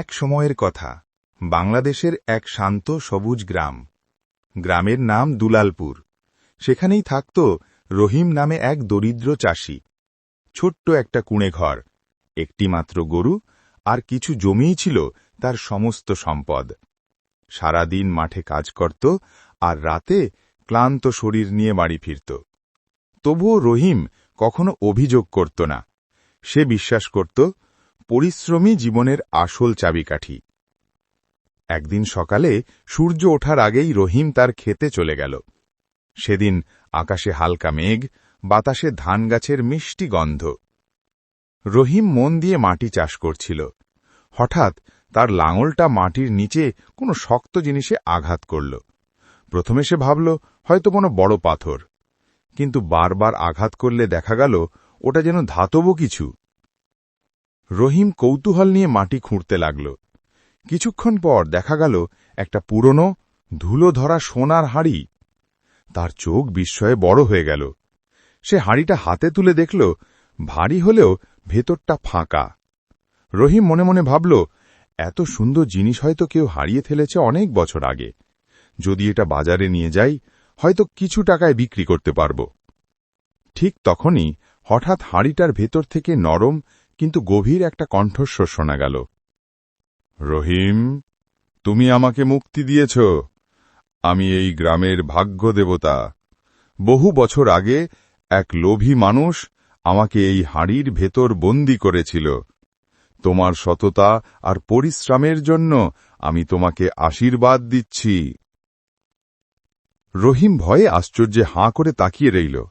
এক সময়ের কথা। বাংলাদেশের এক শান্ত সবুজ গ্রাম। গ্রামের নাম দুলালপুর। সেখানেই থাকত রহিম নামে এক দরিদ্র চাষি। ছোট্ট একটা কুঁড়ে ঘর, একটি মাত্র গরু আর কিছু জমিই ছিল তার সমস্ত সম্পদ। সারাদিন মাঠে কাজ করত আর রাতে ক্লান্ত শরীর নিয়ে বাড়ি ফিরত। তবুও রহিম কখনো অভিযোগ করত না। সে বিশ্বাস করত পরিশ্রমী জীবনের আসল চাবিকাঠি। একদিন সকালে সূর্য ওঠার আগেই রহিম তার খেতে চলে গেল। সেদিন আকাশে হালকা মেঘ, বাতাসে ধান গাছের মিষ্টি গন্ধ। রহিম মন দিয়ে মাটি চাষ করছিল। হঠাৎ তার লাঙলটা মাটির নিচে কোনো শক্ত জিনিসে আঘাত করল। প্রথমে সে ভাবল, হয়তো কোনো বড় পাথর। কিন্তু বারবার আঘাত করলে দেখা গেল, ওটা যেন ধাতব কিছু। রহিম কৌতূহল নিয়ে মাটি খুঁড়তে লাগল। কিছুক্ষণ পর দেখা গেল একটা পুরনো ধুলো ধরা সোনার হাড়ি। তার চোখ বিস্ময়ে বড় হয়ে গেল। সে হাড়িটা হাতে তুলে দেখল, ভারী হলেও ভেতরটা ফাঁকা। রহিম মনে মনে ভাবল, এত সুন্দর জিনিস হয়তো কেউ হারিয়ে ফেলেছে অনেক বছর আগে। যদি এটা বাজারে নিয়ে যাই, হয়তো কিছু টাকায় বিক্রি করতে পারব। ঠিক তখনই হঠাৎ হাঁড়িটার ভেতর থেকে নরম কিন্তু গভীর একটা কণ্ঠস্বর শোনা গেল। রহিম, তুমি আমাকে মুক্তি দিয়েছ। আমি এই গ্রামের ভাগ্য দেবতা বহু বছর আগে এক লোভী মানুষ আমাকে এই হাঁড়ির ভেতর বন্দি করেছিল। তোমার সততা আর পরিশ্রমের জন্য আমি তোমাকে আশীর্বাদ দিচ্ছি। রহিম ভয়ে আশ্চর্যে হাঁ করে তাকিয়ে রইল।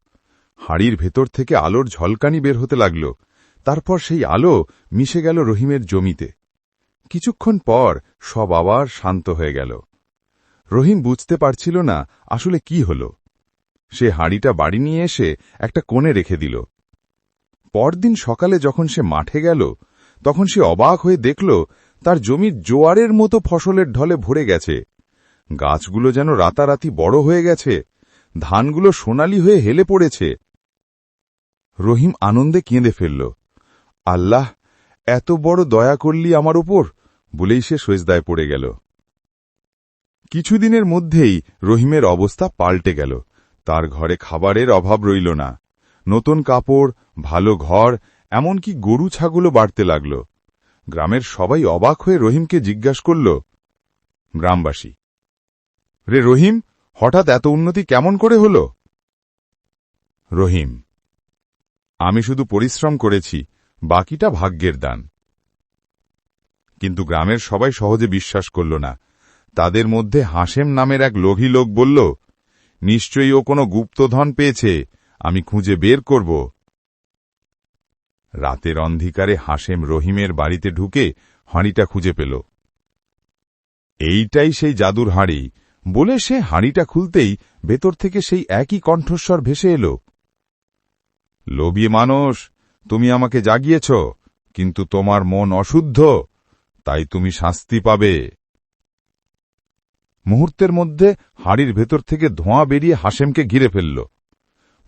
হাড়ির ভেতর থেকে আলোর ঝলকানি বের হতে লাগল। তারপর সেই আলো মিশে গেল রহিমের জমিতে। কিছুক্ষণ পর সব আবার শান্ত হয়ে গেল। রহিম বুঝতে পারছিল না আসলে কি হল। সে হাঁড়িটা বাড়ি নিয়ে এসে একটা কোণে রেখে দিল। পরদিন সকালে যখন সে মাঠে গেল, তখন সে অবাক হয়ে দেখল তার জমির জোয়ারের মতো ফসলের ঢলে ভরে গেছে। গাছগুলো যেন রাতারাতি বড় হয়ে গেছে, ধানগুলো সোনালি হয়ে হেলে পড়েছে। রহিম আনন্দে কেঁদে ফেলল। আল্লাহ, এত বড় দয়া করলি আমার উপর? বলেই সে সজদায় পড়ে গেল। কিছুদিনের মধ্যেই রহিমের অবস্থা পাল্টে গেল। তার ঘরে খাবারের অভাব রইল না। নতুন কাপড়, ভালো ঘর, এমনকি গরু ছাগলও বাড়তে লাগল। গ্রামের সবাই অবাক হয়ে রহিমকে জিজ্ঞাসা করল, গ্রামবাসী, রে রহিম, হঠাৎ এত উন্নতি কেমন করে হল? রহিম, আমি শুধু পরিশ্রম করেছি বাকিটা ভাগ্যের দান। কিন্তু গ্রামের সবাই সহজে বিশ্বাস করল না। তাদের মধ্যে হাসেম নামের এক লোভী লোক বলল, নিশ্চয়ই ও কোনো গুপ্তধন পেয়েছে, আমি খুঁজে বের করব। রাতের অন্ধকারে হাসেম রহিমের বাড়িতে ঢুকে হাঁড়িটা খুঁজে পেল। এইটাই সেই জাদুর হাঁড়ি। বলে সে হাঁড়িটা খুলতেই ভেতর থেকে সেই একই কণ্ঠস্বর ভেসে এল। লোভী মানুষ তুমি আমাকে জাগিয়েছ, কিন্তু তোমার মন অশুদ্ধ, তাই তুমি শাস্তি পাবে। মুহূর্তের মধ্যে হাড়ির ভেতর থেকে ধোঁয়া বেরিয়ে হাসেমকে ঘিরে ফেলল।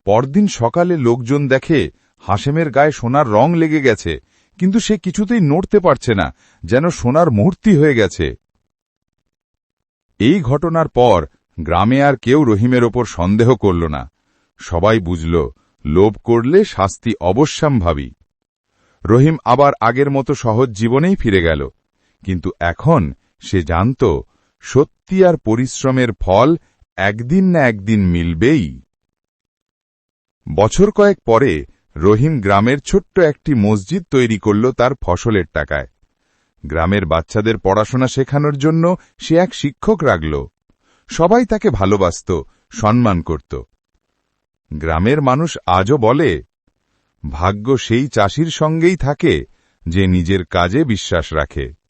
পরদিন সকালে লোকজন দেখে হাসেমের গায়ে সোনার রং লেগে গেছে, কিন্তু সে কিছুতেই নড়তে পারছে না, যেন সোনার মূর্তি হয়ে গেছে। এই ঘটনার পর গ্রামে আর কেউ রহিমের ওপর সন্দেহ করল না। সবাই বুঝল লোভ করলে শাস্তি অবশ্যম্ভাবী। রহিম আবার আগের মতো সহজ জীবনেই ফিরে গেল, কিন্তু এখন সে জানত, সত্যি আর পরিশ্রমের ফল একদিন না একদিন মিলবেই। বছর কয়েক পরে রহিম গ্রামের ছোট্ট একটি মসজিদ তৈরি করল তার ফসলের টাকায়। গ্রামের বাচ্চাদের পড়াশোনা শেখানোর জন্য সে এক শিক্ষক রাখল। সবাই তাকে ভালোবাসত, সম্মান করত। গ্রামের মানুষ আজও বলে ভাগ্য সেই চাষির সঙ্গেই থাকে যে নিজের কাজে বিশ্বাস রাখে।